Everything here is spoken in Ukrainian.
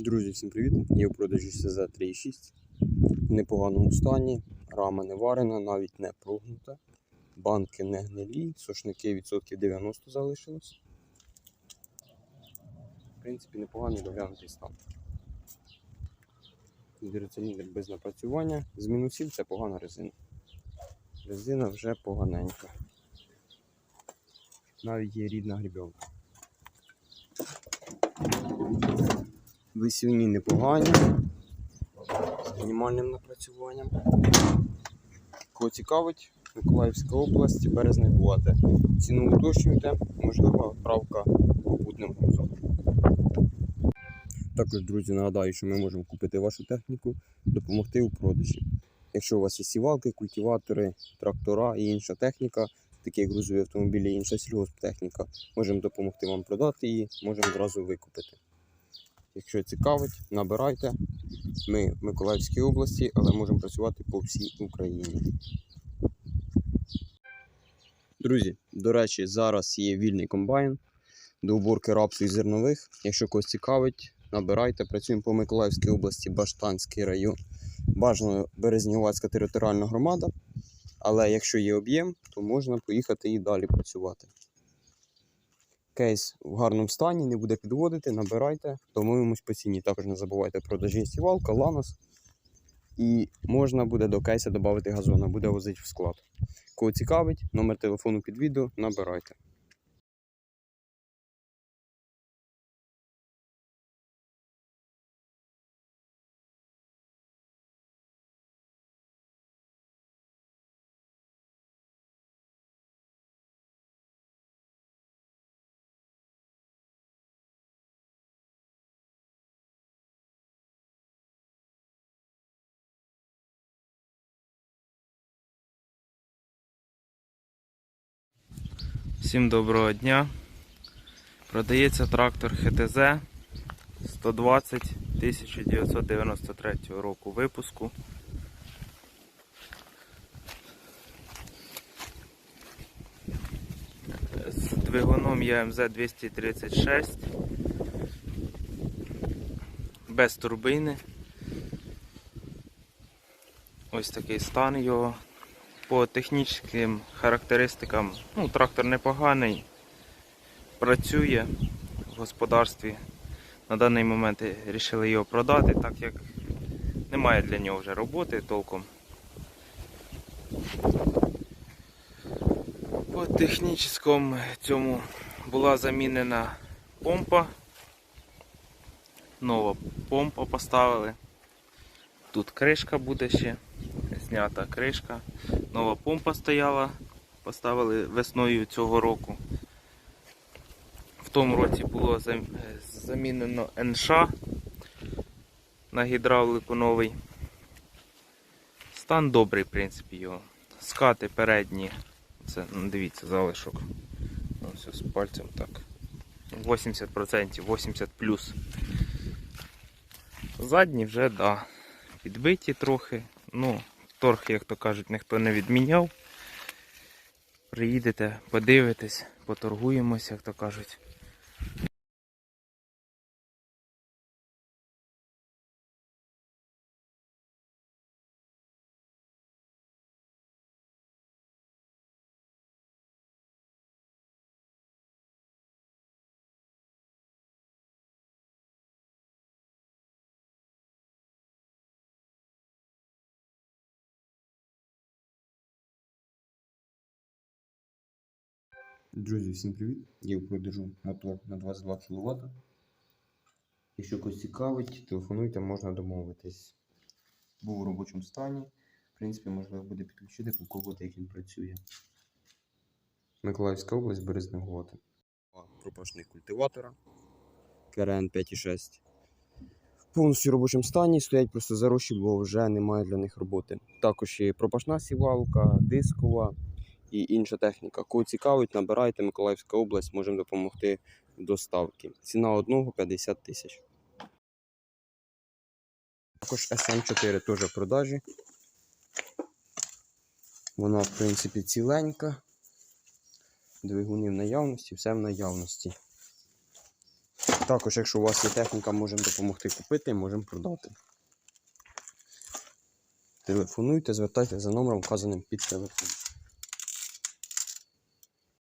Друзі, всім привіт! Є в продажі СЗ 3.6 в непоганому стані, рама не варена, навіть не прогнута, банки не гнилі, сошники відсотків 90 залишилось. В принципі, непоганий доглянутий стан. Дирициліндр без напрацювання. З мінусів це погана резина. Резина вже поганенька. Навіть є рідна грібенка. Висівні непогані. З мінімальним напрацюванням. Кого цікавить, Миколаївська область, березне гуати. Ціну уточнюйте, можлива правка попутним грузом. Також, друзі, нагадаю, що ми можемо купити вашу техніку, допомогти у продажі. Якщо у вас є сівалки, культиватори, трактора і інша техніка, такі як грузові автомобілі і інша сільгосптехніка, можемо допомогти вам продати її, можемо одразу викупити. Якщо цікавить, набирайте. Ми в Миколаївській області, але можемо працювати по всій Україні. Друзі, до речі, зараз є вільний комбайн до уборки рапсу і зернових. Якщо когось цікавить, набирайте. Працюємо по Миколаївській області, Баштанський район. Бажано Березнівацька територіальна громада. Але якщо є об'єм, то можна поїхати і далі працювати. Кейс в гарному стані, не буде підводити, набирайте, домовимось по ціні. Також не забувайте про сівалка, ланос. І можна буде до кейса додати газона, буде возити в склад. Кого цікавить, номер телефону під відео, набирайте. Всім доброго дня. Продається трактор ХТЗ 120 1993 року випуску. З двигуном ЯМЗ 236 без турбини. Ось такий стан його. По технічним характеристикам, ну, трактор непоганий, працює в господарстві. На даний момент вирішили його продати, так як немає для нього вже роботи толком. По технічному цьому була замінена помпа. Нова помпа поставили. Тут кришка буде ще знята кришка. Нова помпа стояла, поставили весною цього року. В тому році було замінено НШ на гідравлику новий. Стан добрий, в принципі, його. Скати передні. Це, ну, дивіться, залишок. Ну, все з пальцем так. 80%, 80 плюс. Задні вже, да, підбиті трохи. Ну, торг, як то кажуть, ніхто не відміняв. Приїдете, подивитесь, поторгуємося, як то кажуть. Друзі, всім привіт! Є в продажу мотор на 22 кВт. Якщо когось цікавить, телефонуйте, можна домовитись. Був у робочому стані. В принципі, можливо буде підключити, попробувати, як він працює. Миколаївська область, Березне Готи. Пропашник культиватора. КРН 5,6. В повністю робочому стані стоять просто зарощі, бо вже немає для них роботи. Також є пропашна сівалка, дискова і інша техніка. Кого цікавить, набирайте Миколаївська область, можемо допомогти в доставці. Ціна одного 50 тисяч. Також SM4 теж в продажі. Вона, в принципі, ціленька. Двигуни в наявності, все в наявності. Також, якщо у вас є техніка, можемо допомогти купити, можемо продати. Телефонуйте, звертайтеся за номером, вказаним під телефоном.